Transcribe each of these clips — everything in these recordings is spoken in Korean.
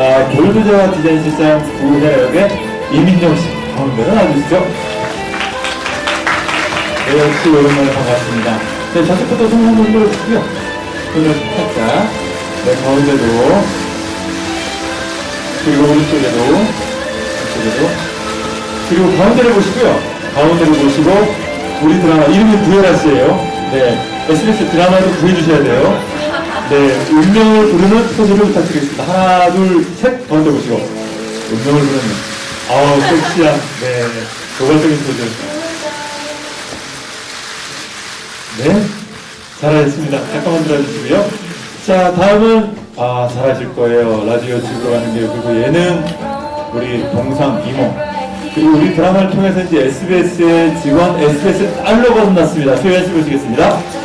아, 돌부자 디자인 실장 부자 역의 이민정 씨 가운데로 나와주시죠. 네, 역시 오랜만에 반갑습니다. 네, 좌측부터 손 한번 들어주시고요. 손을 살짝, 네, 가운데도, 그리고 오른쪽에도, 오른쪽에도, 그리고 가운데를 보시고요. 가운데를 보시고, 우리 드라마, 이름이 부여라 씨예요 네, SBS 드라마도 구해주셔야 돼요. 네, 운명을 부르는 포즈를 부탁드리겠습니다. 하나, 둘, 셋, 가운데 보시고. 운명을 부르는. 아우, 섹시한, 네, 도발적인 포즈. 네, 잘하셨습니다. 잠깐만 들어주시고요. 자, 다음은, 아, 잘하실 거예요. 라디오 집으로 가는 길, 그리고 예능, 우리 동상 이모. 그리고 우리 드라마를 통해서 이제 SBS의 직원, SBS 딸로 거듭났습니다. 소개해 주시겠습니다.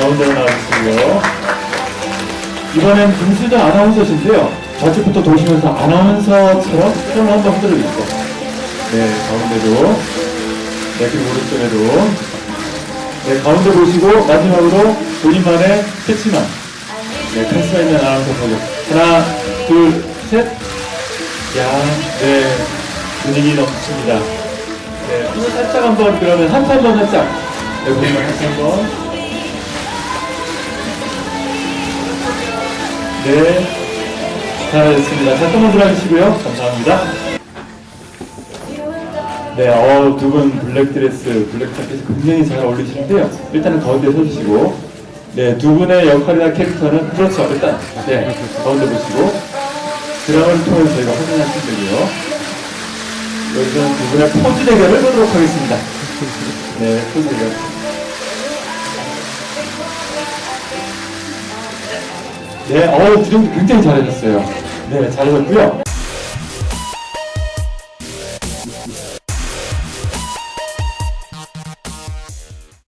네, 가운데로 나와주시고요. 이번엔 김수정 아나운서신데요. 좌측부터 도시면서 아나운서처럼 표정을 한번 흔들어 주시죠. 네, 가운데도. 네, 그리고 오른쪽에도. 네, 가운데 보시고 마지막으로 본인만의 캐치만. 네, 카리스마 있는 아나운서 보고. 하나, 둘, 셋. 야, 네, 분위기 넘칩니다. 네, 손을 살짝 한번 그러면 한번 살짝. 네, 본인만 하트 한번. 네, 잘하셨습니다. 잠깐만 들어주시고요. 감사합니다. 네, 어, 두 분 블랙드레스, 블랙 자켓이 굉장히 잘 어울리시는데요. 일단은 가운데 서주시고, 네, 두 분의 역할이나 캐릭터는, 그렇죠. 일단, 네, 가운데 보시고, 드라마를 통해서 저희가 확인할 수 있고요. 여기서는 두 분의 포즈 대결을 보도록 하겠습니다. 네, 포즈 대결. 네, 어우, 그 정도 굉장히 잘하셨어요. 네, 잘하셨고요.